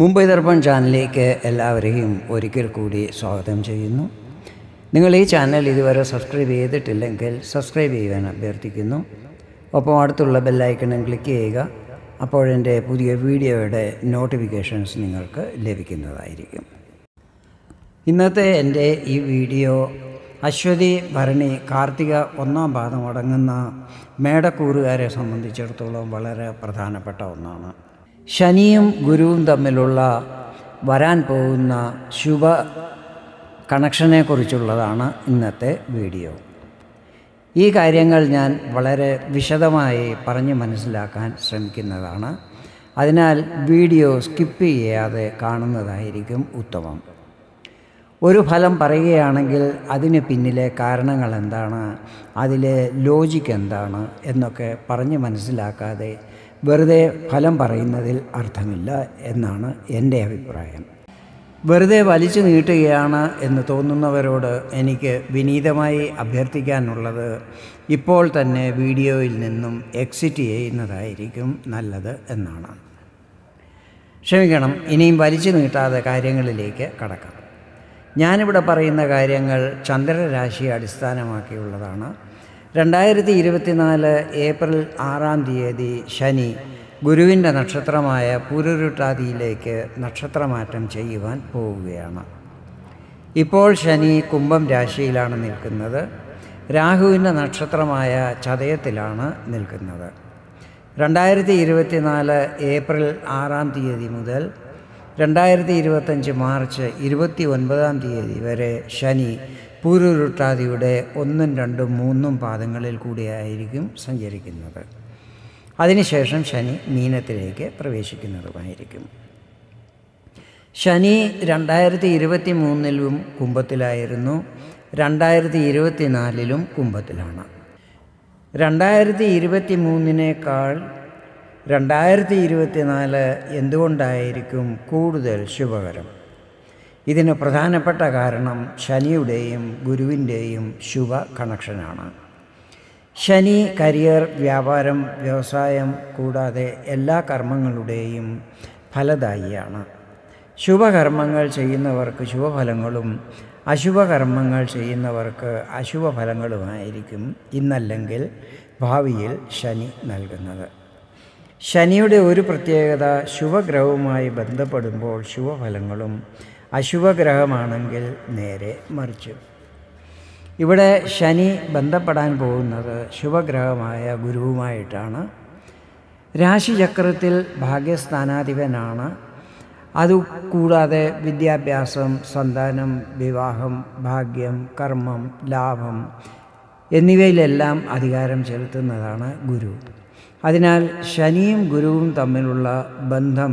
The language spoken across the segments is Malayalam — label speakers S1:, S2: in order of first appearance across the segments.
S1: മുംബൈ ദർപ്പൺ ചാനലിലേക്ക് എല്ലാവരെയും ഒരിക്കൽ കൂടി സ്വാഗതം ചെയ്യുന്നു. നിങ്ങൾ ഈ ചാനൽ ഇതുവരെ സബ്സ്ക്രൈബ് ചെയ്തിട്ടില്ലെങ്കിൽ സബ്സ്ക്രൈബ് ചെയ്യാൻ അഭ്യർത്ഥിക്കുന്നു. ഒപ്പം അടുത്തുള്ള ബെല്ലൈക്കണും ക്ലിക്ക് ചെയ്യുക. അപ്പോഴെന്റെ പുതിയ വീഡിയോയുടെ നോട്ടിഫിക്കേഷൻസ് നിങ്ങൾക്ക് ലഭിക്കുന്നതായിരിക്കും. ഇന്നത്തെ എന്റെ ഈ വീഡിയോ അശ്വതി ഭരണി കാർത്തിക ഒന്നാം പാദം അടങ്ങുന്ന മേടക്കൂറുകാരെ സംബന്ധിച്ചിടത്തോളം വളരെ പ്രധാനപ്പെട്ട ഒന്നാണ്. ശനിയും ഗുരുവും തമ്മിലുള്ള വരാൻ പോകുന്ന ശുഭ കണക്ഷനെക്കുറിച്ചുള്ളതാണ് ഇന്നത്തെ വീഡിയോ. ഈ കാര്യങ്ങൾ ഞാൻ വളരെ വിശദമായി പറഞ്ഞ് മനസ്സിലാക്കാൻ ശ്രമിക്കുന്നതാണ്. അതിനാൽ വീഡിയോ സ്കിപ്പ് ചെയ്യാതെ കാണുന്നതായിരിക്കും ഉത്തമം. ഒരു ഫലം പറയുകയാണെങ്കിൽ അതിന് പിന്നിലെ കാരണങ്ങൾ എന്താണ് അതിലെ ലോജിക്ക് എന്താണ്? എന്നൊക്കെ പറഞ്ഞ് മനസ്സിലാക്കാതെ വെറുതെ ഫലം പറയുന്നതിൽ അർത്ഥമില്ല എന്നാണ് എന്റെ അഭിപ്രായം. വെറുതെ വലിച്ചു നീട്ടുകയാണ് എന്ന് തോന്നുന്നവരോട് എനിക്ക് വിനീതമായി അഭ്യർത്ഥിക്കാനുള്ളത് ഇപ്പോൾ തന്നെ വീഡിയോയിൽ നിന്നും എക്സിറ്റ് ചെയ്യുന്നതായിരിക്കും നല്ലത് എന്നാണ്. ക്ഷമിക്കണം ഇനിയും വലിച്ചു നീട്ടാതെ കാര്യങ്ങളിലേക്ക് കടക്കാം. ഞാനിവിടെ പറയുന്ന കാര്യങ്ങൾ ചന്ദ്രരാശിയെ അടിസ്ഥാനമാക്കിയുള്ളതാണ്. രണ്ടായിരത്തി ഇരുപത്തിനാല് ഏപ്രിൽ ആറാം തീയതി ശനി ഗുരുവിന്റെ നക്ഷത്രമായ പുരുരുട്ടാതിയിലേക്ക് നക്ഷത്രമാറ്റം ചെയ്യുവാൻ പോവുകയാണ്. ഇപ്പോൾ ശനി കുംഭം രാശിയിലാണ് നിൽക്കുന്നത്. രാഹുവിന്റെ നക്ഷത്രമായ ചതയത്തിലാണ് നിൽക്കുന്നത്. രണ്ടായിരത്തി ഇരുപത്തിനാല് ഏപ്രിൽ ആറാം തീയതി മുതൽ രണ്ടായിരത്തി ഇരുപത്തഞ്ച് മാർച്ച് ഇരുപത്തി ഒൻപതാം തീയതി വരെ ശനി പൂരുരുട്ടാതിയുടെ ഒന്നും രണ്ടും മൂന്നും പാദങ്ങളിൽ കൂടിയായിരിക്കും സഞ്ചരിക്കുന്നത്. അതിനുശേഷം ശനി മീനത്തിലേക്ക് പ്രവേശിക്കുന്നതുമായിരിക്കും. ശനി രണ്ടായിരത്തി ഇരുപത്തി മൂന്നിലും കുംഭത്തിലായിരുന്നു. രണ്ടായിരത്തി ഇരുപത്തി നാലിലും കുംഭത്തിലാണ്. രണ്ടായിരത്തി ഇരുപത്തി മൂന്നിനേക്കാൾ രണ്ടായിരത്തി ഇരുപത്തിനാല് എന്തുകൊണ്ടായിരിക്കും കൂടുതൽ ശുഭകരം? ഇതിന് പ്രധാനപ്പെട്ട കാരണം ശനിയുടെയും ഗുരുവിന്റെയും ശുഭ കണക്ഷനാണ്. ശനി കരിയർ വ്യാപാരം വ്യവസായം കൂടാതെ എല്ലാ കർമ്മങ്ങളുടെയും ഫലദായിയാണ്. ശുഭകർമ്മങ്ങൾ ചെയ്യുന്നവർക്ക് ശുഭഫലങ്ങളും അശുഭകർമ്മങ്ങൾ ചെയ്യുന്നവർക്ക് അശുഭഫലങ്ങളുമായിരിക്കും ഇന്നല്ലെങ്കിൽ ഭാവിയിൽ ശനി നൽകുന്നത്. ശനിയുടെ ഒരു പ്രത്യേകത ശുഭഗ്രഹവുമായി ബന്ധപ്പെടുമ്പോൾ ശുഭഫലങ്ങളും അശുഭഗ്രഹമാണെങ്കിൽ നേരെ മറിച്ചു. ഇവിടെ ശനി ബന്ധപ്പെടാൻ പോകുന്നത് ശുഭഗ്രഹമായ ഗുരുവുമായിട്ടാണ്. രാശിചക്രത്തിൽ ഭാഗ്യസ്ഥാനാധിപനാണ്. അതുകൂടാതെ വിദ്യാഭ്യാസം സന്താനം വിവാഹം ഭാഗ്യം കർമ്മം ലാഭം എന്നിവയിലെല്ലാം അധികാരം ചെലുത്തുന്നതാണ് ഗുരു. അതിനാൽ ശനിയും ഗുരുവും തമ്മിലുള്ള ബന്ധം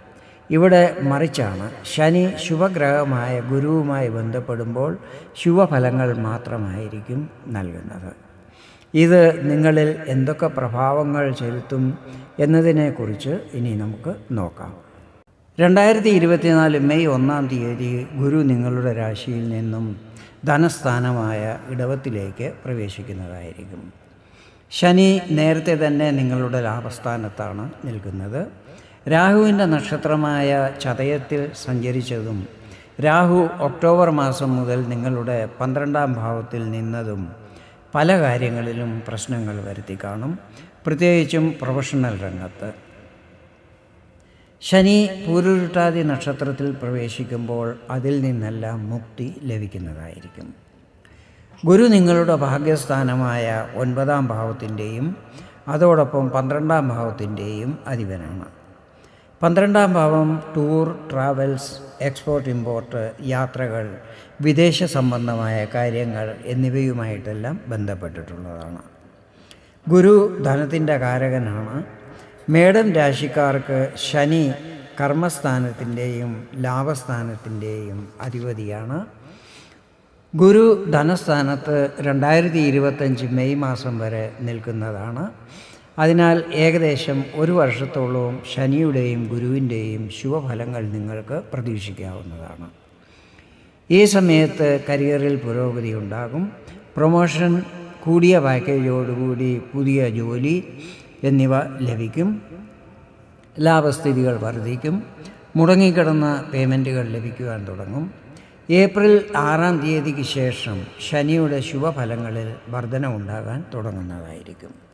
S1: ഇവിടെ മറിച്ചാണ്. ശനി ശുഭഗ്രഹമായ ഗുരുവുമായി ബന്ധപ്പെടുമ്പോൾ ശുഭഫലങ്ങൾ മാത്രമായിരിക്കും നൽകുന്നത്. ഇത് നിങ്ങളിൽ എന്തൊക്കെ പ്രഭാവങ്ങൾ ചെലുത്തും എന്നതിനെക്കുറിച്ച് ഇനി നമുക്ക് നോക്കാം. രണ്ടായിരത്തി ഇരുപത്തിനാല് മെയ് ഒന്നാം തീയതി ഗുരു നിങ്ങളുടെ രാശിയിൽ നിന്നും ധനസ്ഥാനമായ ഇടവത്തിലേക്ക് പ്രവേശിക്കുന്നതായിരിക്കും. ശനി നേരത്തെ തന്നെ നിങ്ങളുടെ ലാഭസ്ഥാനത്താണ് നിൽക്കുന്നത്. രാഹുവിന്റെ നക്ഷത്രമായ ചതയത്തിൽ സഞ്ചരിച്ചതും രാഹു ഒക്ടോബർ മാസം മുതൽ നിങ്ങളുടെ പന്ത്രണ്ടാം ഭാവത്തിൽ നിന്നതും പല കാര്യങ്ങളിലും പ്രശ്നങ്ങൾ വരുത്തി കാണും. പ്രത്യേകിച്ചും പ്രൊഫഷണൽ രംഗത്ത്. ശനി പൂരുരുട്ടാതി നക്ഷത്രത്തിൽ പ്രവേശിക്കുമ്പോൾ അതിൽ നിന്നെല്ലാം മുക്തി ലഭിക്കുന്നതായിരിക്കും. ഗുരു നിങ്ങളുടെ ഭാഗ്യസ്ഥാനമായ ഒൻപതാം ഭാവത്തിന്റെയും അതോടൊപ്പം പന്ത്രണ്ടാം ഭാവത്തിന്റെയും അധിപനാണ്. പന്ത്രണ്ടാം ഭാവം ടൂർ ട്രാവൽസ് എക്സ്പോർട്ട് ഇമ്പോർട്ട് യാത്രകൾ വിദേശ സംബന്ധമായ കാര്യങ്ങൾ എന്നിവയുമായിട്ടെല്ലാം ബന്ധപ്പെട്ടിട്ടുള്ളതാണ്. ഗുരു ധനത്തിന്റെ കാരകനാണ്. മേടം രാശിക്കാർക്ക് ശനി കർമ്മസ്ഥാനത്തിന്റെയും ലാഭസ്ഥാനത്തിന്റെയും അധിപതിയാണ്. ഗുരു ധനസ്ഥാനത്ത് രണ്ടായിരത്തി ഇരുപത്തഞ്ച് മെയ് മാസം വരെ നിൽക്കുന്നതാണ്. അതിനാൽ ഏകദേശം ഒരു വർഷത്തോളവും ശനിയുടെയും ഗുരുവിന്റെയും ശുഭഫലങ്ങൾ നിങ്ങൾക്ക് പ്രതീക്ഷിക്കാവുന്നതാണ്. ഈ സമയത്ത് കരിയറിൽ പുരോഗതി ഉണ്ടാകും. പ്രൊമോഷൻ കൂടിയ പാക്കേജോടുകൂടി പുതിയ ജോലി എന്നിവ ലഭിക്കും. ലാഭസ്ഥിതികൾ വർദ്ധിക്കും. മുടങ്ങിക്കിടന്ന പേയ്മെന്റുകൾ ലഭിക്കുവാൻ തുടങ്ങും. ഏപ്രിൽ ആറാം തീയതിക്ക് ശേഷം ശനിയുടെ ശുഭഫലങ്ങളിൽ വർധനമുണ്ടാകാൻ തുടങ്ങുന്നതായിരിക്കും.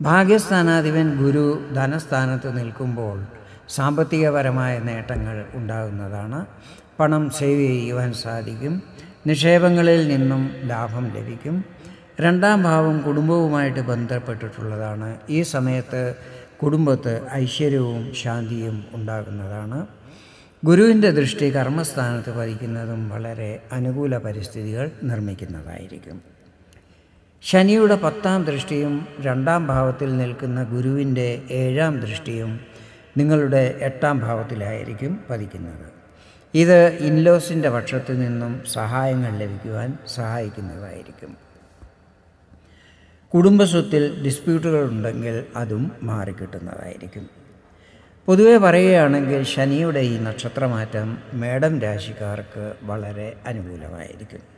S1: ഭാഗ്യസ്ഥാനാധിപൻ ഗുരു ധനസ്ഥാനത്ത് നിൽക്കുമ്പോൾ സാമ്പത്തികപരമായ നേട്ടങ്ങൾ ഉണ്ടാകുന്നതാണ്. പണം സേവ് ചെയ്യുവാൻ സാധിക്കും. നിക്ഷേപങ്ങളിൽ നിന്നും ലാഭം ലഭിക്കും. രണ്ടാം ഭാവം കുടുംബവുമായിട്ട് ബന്ധപ്പെട്ടിട്ടുള്ളതാണ്. ഈ സമയത്ത് കുടുംബത്ത് ഐശ്വര്യവും ശാന്തിയും ഉണ്ടാകുന്നതാണ്. ഗുരുവിന്റെ ദൃഷ്ടി കർമ്മസ്ഥാനത്ത് പതിക്കുന്നതും വളരെ അനുകൂല പരിസ്ഥിതികൾ നിർമ്മിക്കുന്നതായിരിക്കും. ശനിയുടെ പത്താം ദൃഷ്ടിയും രണ്ടാം ഭാവത്തിൽ നിൽക്കുന്ന ഗുരുവിന്റെ ഏഴാം ദൃഷ്ടിയും നിങ്ങളുടെ എട്ടാം ഭാവത്തിലായിരിക്കും പതിക്കുന്നത്. ഇത് ഇൻലോസിന്റെ പക്ഷത്തു നിന്നും സഹായങ്ങൾ ലഭിക്കുവാൻ സഹായിക്കുന്നതായിരിക്കും. കുടുംബസ്വത്തിൽ ഡിസ്പ്യൂട്ടുകൾ ഉണ്ടെങ്കിൽ അതും മാറിക്കിട്ടുന്നതായിരിക്കും. പൊതുവെ പറയുകയാണെങ്കിൽ ശനിയുടെ ഈ നക്ഷത്രമാറ്റം മേടം രാശിക്കാർക്ക് വളരെ അനുകൂലമായിരിക്കും.